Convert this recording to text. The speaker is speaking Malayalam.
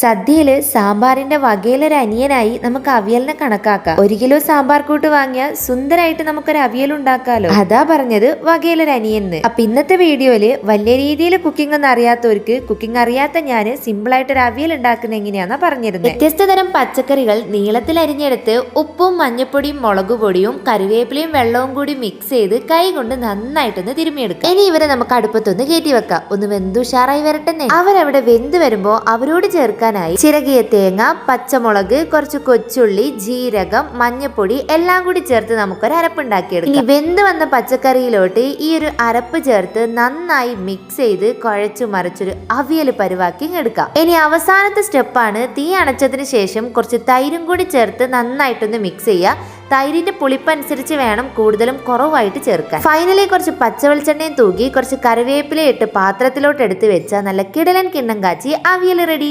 സദ്യയിൽ സാമ്പാറിന്റെ വകയിലൊരു അനിയനായി നമുക്ക് അവിയലിനെ കണക്കാക്കാം. ഒരു കിലോ സാമ്പാർ കൂട്ട് വാങ്ങിയാൽ സുന്ദരായിട്ട് നമുക്കൊരു അവിയൽ ഉണ്ടാക്കാലോ? അതാ പറഞ്ഞത് വകയിലൊരു അനിയന്ന് അപ്പൊ ഇന്നത്തെ വീഡിയോയിൽ വലിയ രീതിയിൽ കുക്കിംഗ് ഒന്നും അറിയാത്തവർക്ക് കുക്കിംഗ് അറിയാത്ത ഞാൻ സിമ്പിൾ ആയിട്ട് ഒരു അവിയൽ ഉണ്ടാക്കുന്ന എങ്ങനെയാണെന്നാ പറഞ്ഞിരുന്നത് വ്യത്യസ്ത തരം പച്ചക്കറികൾ നീളത്തിൽ അരിഞ്ഞെടുത്ത് ഉപ്പും മഞ്ഞപ്പൊടിയും മുളക് പൊടിയും കറിവേപ്പിലയും വെള്ളവും കൂടി മിക്സ് ചെയ്ത് കൈ കൊണ്ട് നന്നായിട്ടൊന്ന് തിരുമിയെടുക്കാം ഇനി ഇവരെ നമുക്ക് അടുപ്പത്തൊന്ന് കയറ്റി വെക്കാം. ഒന്ന് വെന്തുഷാറായി വരട്ടെ അവരവിടെ വെന്ത് വരുമ്പോ അവരോട് ചേർക്കാനായി ചിരകിയ തേങ്ങ പച്ചമുളക് കുറച്ച് കൊച്ചുള്ളി ജീരകം മഞ്ഞപ്പൊടി എല്ലാം കൂടി ചേർത്ത് നമുക്കൊരു അരപ്പുണ്ടാക്കിയെടുക്കാം. ഇനി വെന്ത് വന്ന പച്ചക്കറിയിലോട്ട് ഈ ഒരു അരപ്പ് ചേർത്ത് നന്നായി മിക്സ് ചെയ്ത് കുഴച്ചു മറിച്ചൊരു അവിയൽ പരുവാക്കി എടുക്കാം. ഇനി അവസാനത്തെ സ്റ്റെപ്പാണ് തീ അണച്ചതിന് ശേഷം കുറച്ച് തൈരും കൂടി ചേർത്ത് നന്നായിട്ടൊന്ന് മിക്സ് ചെയ്യുക. തൈരിന്റെ പുളിപ്പനുസരിച്ച് വേണം കൂടുതലും കുറവായിട്ട് ചേർക്കാൻ. ഫൈനലി കുറച്ച് പച്ചവെളിച്ചെണ്ണയും തൂക്കി കുറച്ച് കറിവേപ്പില ഇട്ട് പാത്രത്തിലോട്ട് എടുത്ത് വെച്ചാൽ നല്ല കിടലൻ കിണ്ണം കാച്ചി അവിയൽ റെഡി